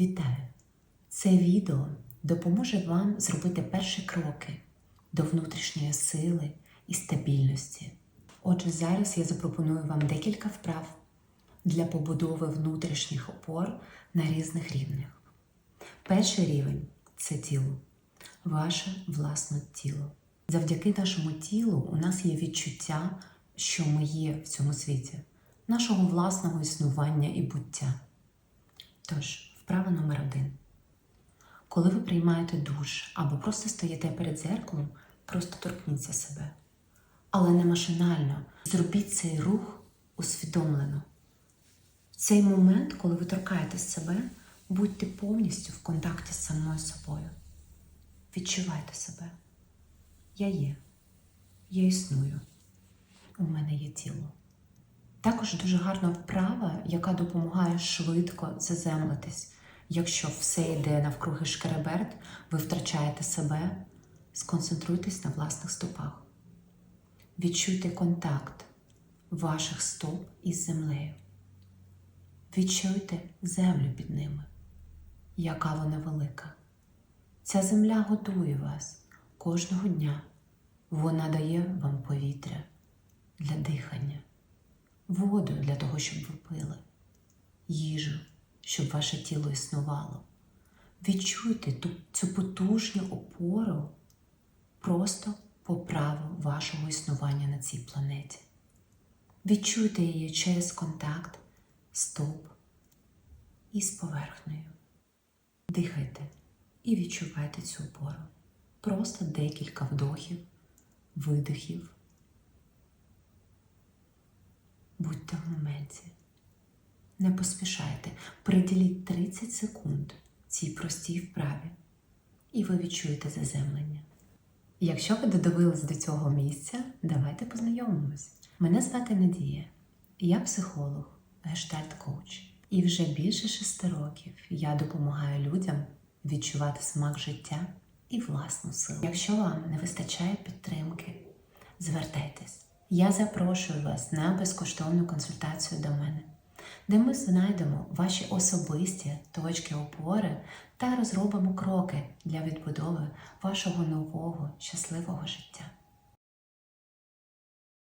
Вітаю! Це відео допоможе вам зробити перші кроки до внутрішньої сили і стабільності. Отже, зараз я запропоную вам декілька вправ для побудови внутрішніх опор на різних рівнях. Перший рівень це тіло, ваше власне тіло. Завдяки нашому тілу у нас є відчуття, що ми є в цьому світі, нашого власного існування і буття. Тож, вправа номер один. Коли ви приймаєте душ або просто стоїте перед зеркалом, просто торкніться себе. Але не машинально. Зробіть цей рух усвідомлено. В цей момент, коли ви торкаєтесь себе, будьте повністю в контакті з самою собою. Відчувайте себе. Я є. Я існую. У мене є тіло. Також дуже гарна вправа, яка допомагає швидко заземлитись. Якщо все йде навкруги шкереберт, ви втрачаєте себе, сконцентруйтесь на власних стопах. Відчуйте контакт ваших стоп із землею. Відчуйте землю під ними, яка вона велика. Ця земля готує вас кожного дня. Вона дає вам повітря для дихання воду для того, щоб ви пили, їжу, щоб ваше тіло існувало. Відчуйте ту, цю потужну опору просто по праву вашого існування на цій планеті. Відчуйте її через контакт стоп із поверхнею. Дихайте і відчувайте цю опору. Просто декілька вдохів, видихів. Будьте в моменті. Не поспішайте. Приділіть 30 секунд цій простій вправі, і ви відчуєте заземлення. Якщо ви додивились до цього місця, давайте познайомимось. Мене звати Надія, я психолог, гештальт-коуч. І вже більше шести років я допомагаю людям відчувати смак життя і власну силу. Якщо вам не вистачає підтримки, звертайтесь. Я запрошую вас на безкоштовну консультацію до мене, де ми знайдемо ваші особисті точки опори та розробимо кроки для відбудови вашого нового щасливого життя.